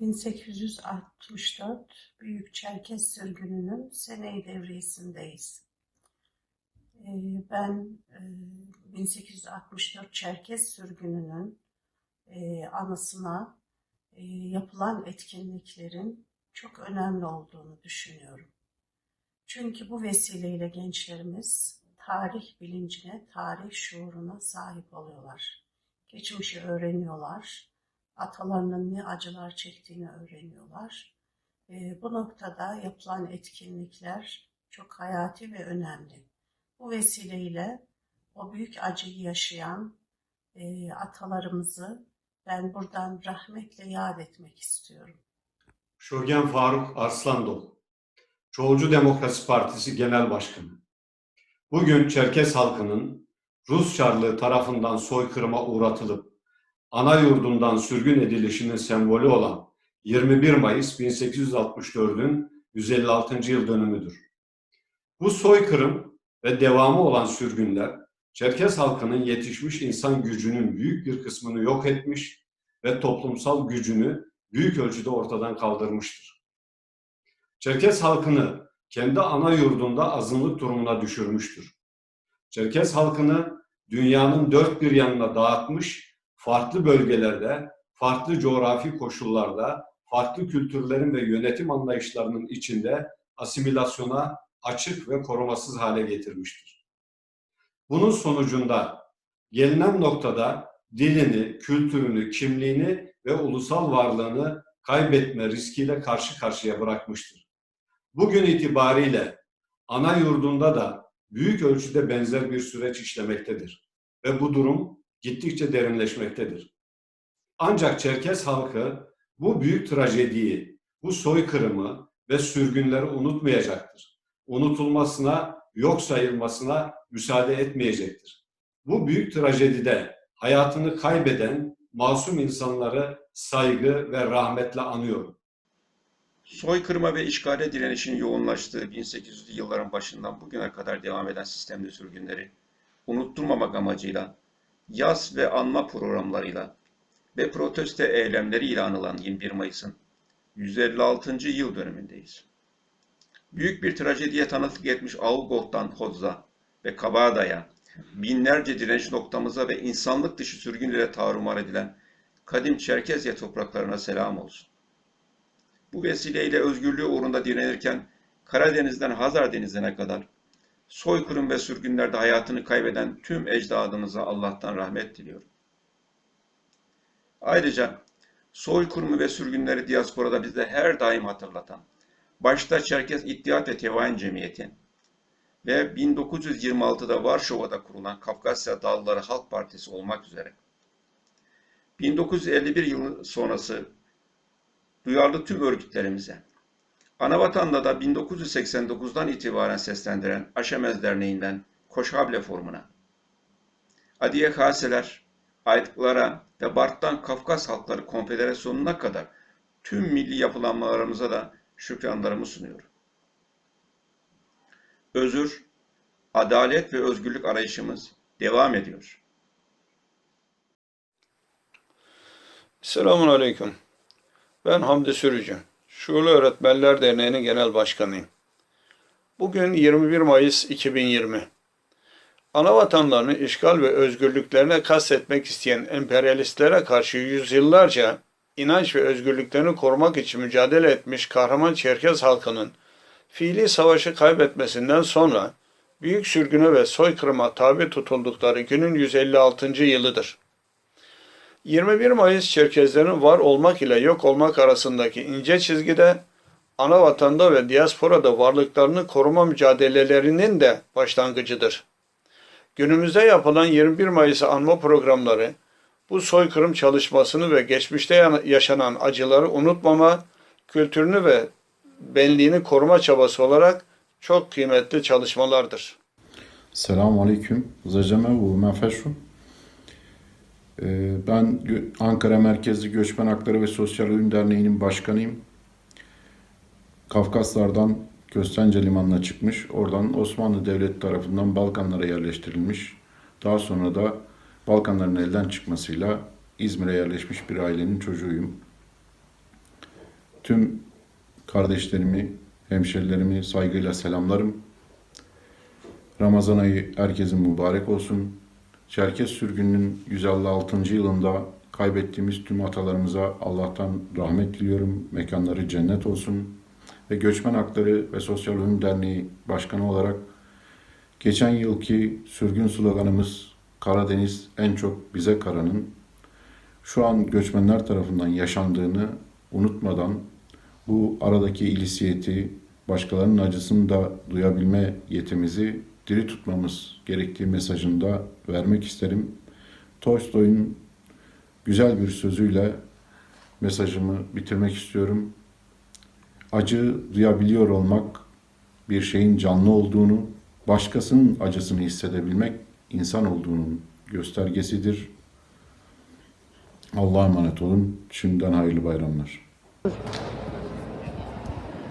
1864 Büyük Çerkes Sürgünü'nün seneyi devriyesindeyiz. Ee, Ben e, 1864 Çerkes Sürgünü'nün e, anısına e, yapılan etkinliklerin çok önemli olduğunu düşünüyorum. Çünkü bu vesileyle gençlerimiz tarih bilincine, tarih şuuruna sahip oluyorlar. Geçmişi öğreniyorlar atalarının ne acılar çektiğini öğreniyorlar. Ee, bu noktada yapılan etkinlikler çok hayati ve önemli. Bu vesileyle o büyük acıyı yaşayan e, atalarımızı ben buradan rahmetle yad etmek istiyorum. Şogen Faruk Arslandol, Çoğulcu Demokrasi Partisi Genel Başkanı. Bugün Çerkes halkının Rus Çarlığı tarafından soykırıma uğratılıp ana yurdundan sürgün edilişinin sembolü olan 21 Mayıs 1864'ün 156. yıl dönümüdür. Bu soykırım ve devamı olan sürgünler Çerkes halkının yetişmiş insan gücünün büyük bir kısmını yok etmiş ve toplumsal gücünü büyük ölçüde ortadan kaldırmıştır. Çerkes halkını kendi ana yurdunda azınlık durumuna düşürmüştür. Çerkes halkını dünyanın dört bir yanına dağıtmış, farklı bölgelerde, farklı coğrafi koşullarda, farklı kültürlerin ve yönetim anlayışlarının içinde asimilasyona açık ve korumasız hale getirmiştir. Bunun sonucunda gelinen noktada dilini, kültürünü, kimliğini ve ulusal varlığını kaybetme riskiyle karşı karşıya bırakmıştır. Bugün itibariyle ana yurdunda da büyük ölçüde benzer bir süreç işlemektedir ve bu durum gittikçe derinleşmektedir. Ancak Çerkes halkı bu büyük trajediyi, bu soykırımı ve sürgünleri unutmayacaktır. Unutulmasına, yok sayılmasına müsaade etmeyecektir. Bu büyük trajedide hayatını kaybeden masum insanları saygı ve rahmetle anıyorum. Soykırıma ve işgale direnişin yoğunlaştığı 1800'lü yılların başından bugüne kadar devam eden sistemli sürgünleri unutturmamak amacıyla yaz ve anma programlarıyla ve protesto eylemleriyle anılan 21 Mayıs'ın 156. yıl dönümündeyiz. Büyük bir trajediye tanıklık etmiş Ağugol'dan Hodza ve Kabada'ya, binlerce direnç noktamıza ve insanlık dışı sürgünlere tarumar edilen kadim Çerkezya topraklarına selam olsun. Bu vesileyle özgürlüğü uğrunda direnirken Karadeniz'den Hazar Denizi'ne kadar soykırım ve sürgünlerde hayatını kaybeden tüm ecdadımıza Allah'tan rahmet diliyorum. Ayrıca soykırımı ve sürgünleri diasporada bize her daim hatırlatan, başta Çerkez İttihat ve Tevain Cemiyeti ve 1926'da Varşova'da kurulan Kafkasya Dağlıları Halk Partisi olmak üzere 1951 yılı sonrası duyarlı tüm örgütlerimize, Anavatan'da da 1989'dan itibaren seslendiren Aşemez Derneği'nden Koşhable formuna, Adiye Haseler, Aydıklara ve Bart'tan Kafkas Halkları Konfederasyonu'na kadar tüm milli yapılanmalarımıza da şükranlarımı sunuyorum. Özür, adalet ve özgürlük arayışımız devam ediyor. Selamun Aleyküm. Ben Hamdi Sürücü. Şuurlu Öğretmenler Derneği'nin genel başkanıyım. Bugün 21 Mayıs 2020. Ana vatanlarını işgal ve özgürlüklerine kastetmek isteyen emperyalistlere karşı yüzyıllarca inanç ve özgürlüklerini korumak için mücadele etmiş kahraman Çerkez halkının fiili savaşı kaybetmesinden sonra büyük sürgüne ve soykırıma tabi tutuldukları günün 156. yılıdır. 21 Mayıs Çerkezlerin var olmak ile yok olmak arasındaki ince çizgide ana vatanda ve diasporada varlıklarını koruma mücadelelerinin de başlangıcıdır. Günümüzde yapılan 21 Mayıs'ı anma programları bu soykırım çalışmasını ve geçmişte yaşanan acıları unutmama, kültürünü ve benliğini koruma çabası olarak çok kıymetli çalışmalardır. Selamun Aleyküm. Zaceme bu Mefeşu. Ee, Ben Ankara Merkezli Göçmen Hakları ve Sosyal Uyum Derneği'nin başkanıyım. Kafkaslardan Köstence Limanı'na çıkmış. Oradan Osmanlı Devleti tarafından Balkanlara yerleştirilmiş. Daha sonra da Balkanların elden çıkmasıyla İzmir'e yerleşmiş bir ailenin çocuğuyum. Tüm kardeşlerimi, hemşerilerimi saygıyla selamlarım. Ramazan ayı herkesin mübarek olsun. Çerkez sürgününün 156. yılında kaybettiğimiz tüm atalarımıza Allah'tan rahmet diliyorum. Mekanları cennet olsun. Ve Göçmen Hakları ve Sosyal Ölüm Derneği Başkanı olarak geçen yılki sürgün sloganımız Karadeniz en çok bize karanın şu an göçmenler tarafından yaşandığını unutmadan bu aradaki ilisiyeti, başkalarının acısını da duyabilme yetimizi diri tutmamız gerektiği mesajını da vermek isterim. Tolstoy'un güzel bir sözüyle mesajımı bitirmek istiyorum. Acı duyabiliyor olmak bir şeyin canlı olduğunu, başkasının acısını hissedebilmek insan olduğunun göstergesidir. Allah'a emanet olun. Şimdiden hayırlı bayramlar.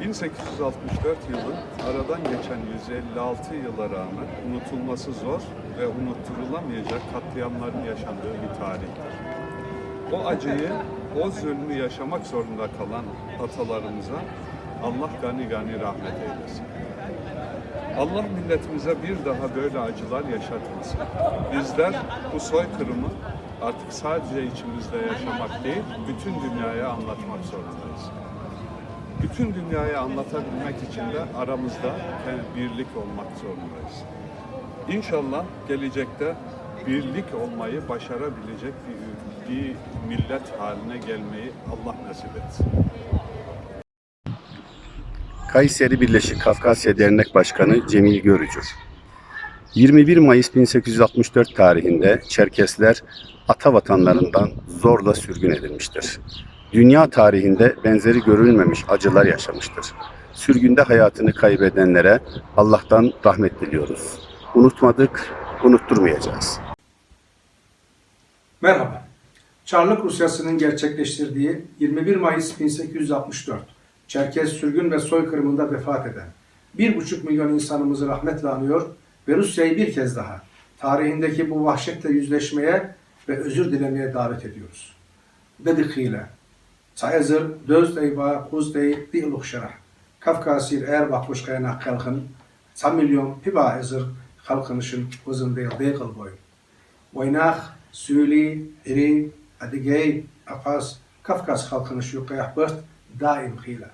1864 yılı aradan geçen 156 yıla rağmen unutulması zor ve unutturulamayacak katliamların yaşandığı bir tarihtir. O acıyı, o zulmü yaşamak zorunda kalan atalarımıza Allah gani gani rahmet eylesin. Allah milletimize bir daha böyle acılar yaşatmasın. Bizler bu soykırımı artık sadece içimizde yaşamak değil, bütün dünyaya anlatmak zorundayız bütün dünyaya anlatabilmek için de aramızda birlik olmak zorundayız. İnşallah gelecekte birlik olmayı başarabilecek bir, bir millet haline gelmeyi Allah nasip etsin. Kayseri Birleşik Kafkasya Dernek Başkanı Cemil Görücü. 21 Mayıs 1864 tarihinde Çerkesler ata vatanlarından zorla sürgün edilmiştir. Dünya tarihinde benzeri görülmemiş acılar yaşamıştır. Sürgünde hayatını kaybedenlere Allah'tan rahmet diliyoruz. Unutmadık, unutturmayacağız. Merhaba. Çarlık Rusyası'nın gerçekleştirdiği 21 Mayıs 1864 Çerkez sürgün ve soykırımında vefat eden 1,5 milyon insanımızı rahmetle anıyor ve Rusya'yı bir kez daha tarihindeki bu vahşetle yüzleşmeye ve özür dilemeye davet ediyoruz. Dedikiyle Sayezir dözdey va kuzdey di ilukşerah Kafkasir eğer bakuşkayna kalkın Sa milyon piba ezir kalkınışın uzun değil değil boy. Oynaq, Süli, İri, Adigey, Afas, Kafkas halkını şu kıyahbırt daim hile.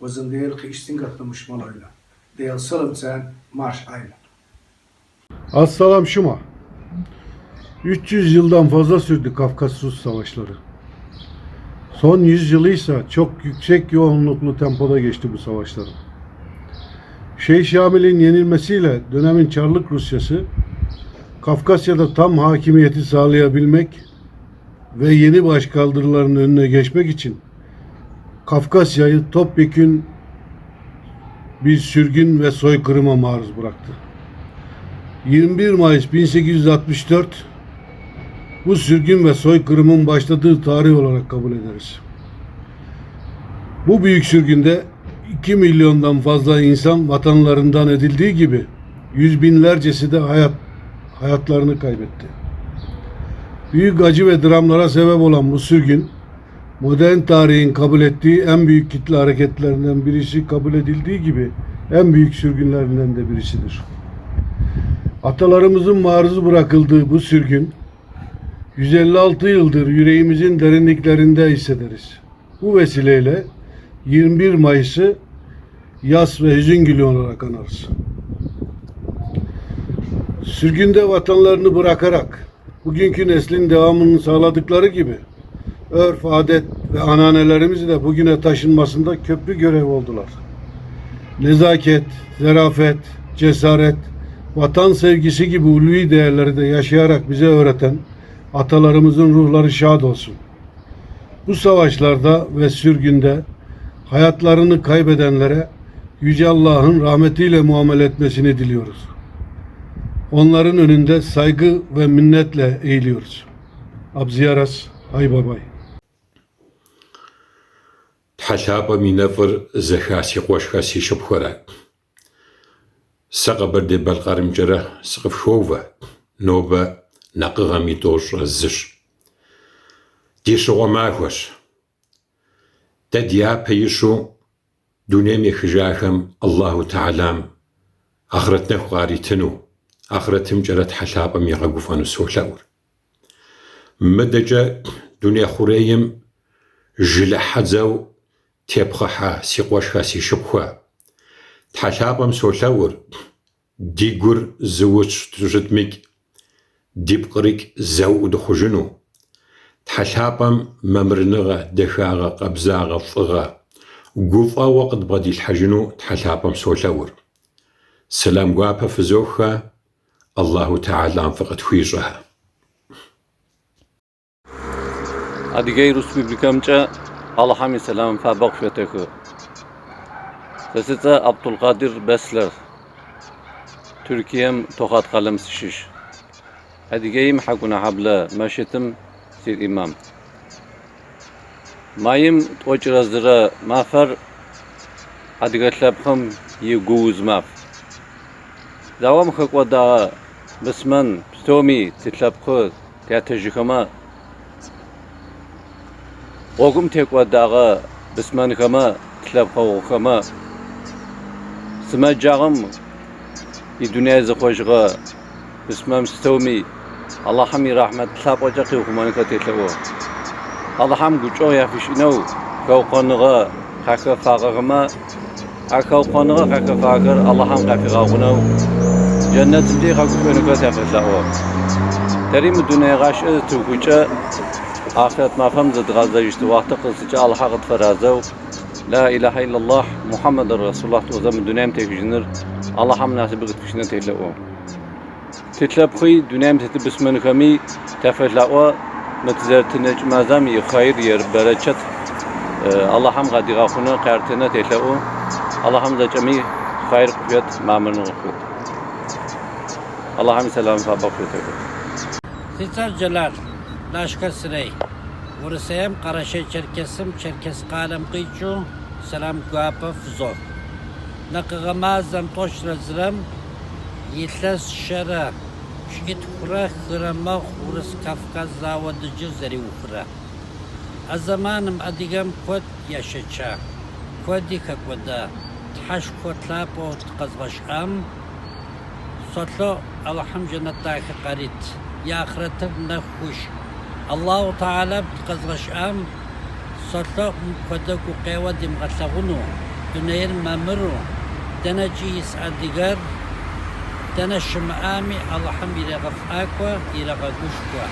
Vazın değil ki istingirtılmış maloyla. Değil sılım sen marş ayla. Assalam Şuma. 300 yıldan fazla sürdü Kafkas-Rus savaşları. Son 100 yılıysa çok yüksek yoğunluklu tempoda geçti bu savaşların. Şeyh Şamil'in yenilmesiyle dönemin Çarlık Rusyası Kafkasya'da tam hakimiyeti sağlayabilmek ve yeni başkaldırıların önüne geçmek için Kafkasya'yı topyekün bir sürgün ve soykırıma maruz bıraktı. 21 Mayıs 1864 bu sürgün ve soykırımın başladığı tarih olarak kabul ederiz. Bu büyük sürgünde 2 milyondan fazla insan vatanlarından edildiği gibi yüz binlercesi de hayat hayatlarını kaybetti. Büyük acı ve dramlara sebep olan bu sürgün modern tarihin kabul ettiği en büyük kitle hareketlerinden birisi kabul edildiği gibi en büyük sürgünlerinden de birisidir. Atalarımızın maruz bırakıldığı bu sürgün 156 yıldır yüreğimizin derinliklerinde hissederiz. Bu vesileyle 21 Mayıs'ı yas ve hüzün günü olarak anarız. Sürgünde vatanlarını bırakarak bugünkü neslin devamını sağladıkları gibi örf, adet ve ananelerimiz de bugüne taşınmasında köprü görev oldular. Nezaket, zarafet, cesaret, vatan sevgisi gibi ulvi değerleri de yaşayarak bize öğreten atalarımızın ruhları şad olsun. Bu savaşlarda ve sürgünde hayatlarını kaybedenlere Yüce Allah'ın rahmetiyle muamele etmesini diliyoruz. Onların önünde saygı ve minnetle eğiliyoruz. Abziyaras, hay babay. тхьэлъапӏэм и нэфӏыр зэхаси къуэшхэси щыпхуэрэ. Сэ Къэбэрдей-Балъкъэрымкӏэрэ сыкъыфхуовэ, нобэ накъыгъэм и тӏощӏрэ зыщ. Ди щыгъуэ махуэщ. Дэ дяпэ ищу дунейм ехыжахэм Аллаху Теалам ахърэт нэху къаритыну, ахърэтым кӏэрэ тхьэлъапӏэм егъэгуфӏэну солъэӏур. Мыдэкӏэ дуней хъурейм жылэ хьэдзэу тепхъыхьа си къуэшхэ, си шыпхъуэ. Тхьэлъапӏэм солъэӏур ди гур зыуч щытмыкӏ, ди пкърыкӏ зэуӏу дыхъужыну. Тхьэлъапӏэм мэмырыныгъэ, дахагъэ, къабзагъэ, фӏыгъэ гуфӏэуэ къыдбгъэдилъхьэжыну тхьэлъапӏэм солъэӏур. Сэлам гуапэ фызохэ, Аллаху Теалам фыкъытхуищӏэ. Adigey Respublikamça Allah'ım selam fa bakşetekü. Sesitse Abdülkadir Besler. Türkiye'm Tokat kalem şiş. Adigeyim hakuna habla. Meşetim sir imam. Mayım toçrazdıra mafer adigatlabkhım yi guz maf. Davam khakwa da. Bisman stomi titlabkhı tiyatejikama Ogum tekwa dağa bisman kama tlab qaw kama smajağım i dünya zxojğa bismam stomi Allah'ım rahmet tlab ocaqı human ka tetlawo Allah'ım guço ya fişino kaw qanığa qaka faqıma akaw qanığa qaka faqır Allah'ım qafi qawno cennetimde qaqı ka tetlawo Terim dünya qaşı tuğuça آخرت ما فهم زد غازة يشت وقت قصة الله حق فرازو لا إله إلا الله محمد رسول الله توزا من دنيام تكجنر الله هم ناسب قد كشنا تلقوا تتلب خي دنيام تتب بسمن خمي تفلقوا متزرتنج مازام خير ير بركت الله هم قد يغاخونا قارتنا تلقوا الله هم زجمي خير قفيت ما من غفوت الله هم سلام فابقوا Sitar Celal, Laşka Sırey. Vursayam Karaşe Çerkesim, Çerkes Kalem Kıyçu, Selam Guapa Fzo. Nakıgamazam Toşra Zıram, Yitlas Şara, Şit Kura Kırama Urus Kafkaz Zavadıcı Zeri Ukra. Azamanım adigam kod yaşaça. Kodi kakwada. Thaş kotlapo tkazbaşam. Sotlo Allah'ım cennettaki qarit. Ya ahiretim ne hoş. Allahu Teala tkazbaşam. Sotlo koda ku qewa dim qatlagunu. Düneyir mamuru. Dana ciyis adigar. تنشم شمعامي الله حمي غف أكوا إلى غدوش كوا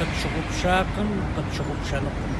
قد شغب شاقن قد شغب شنقن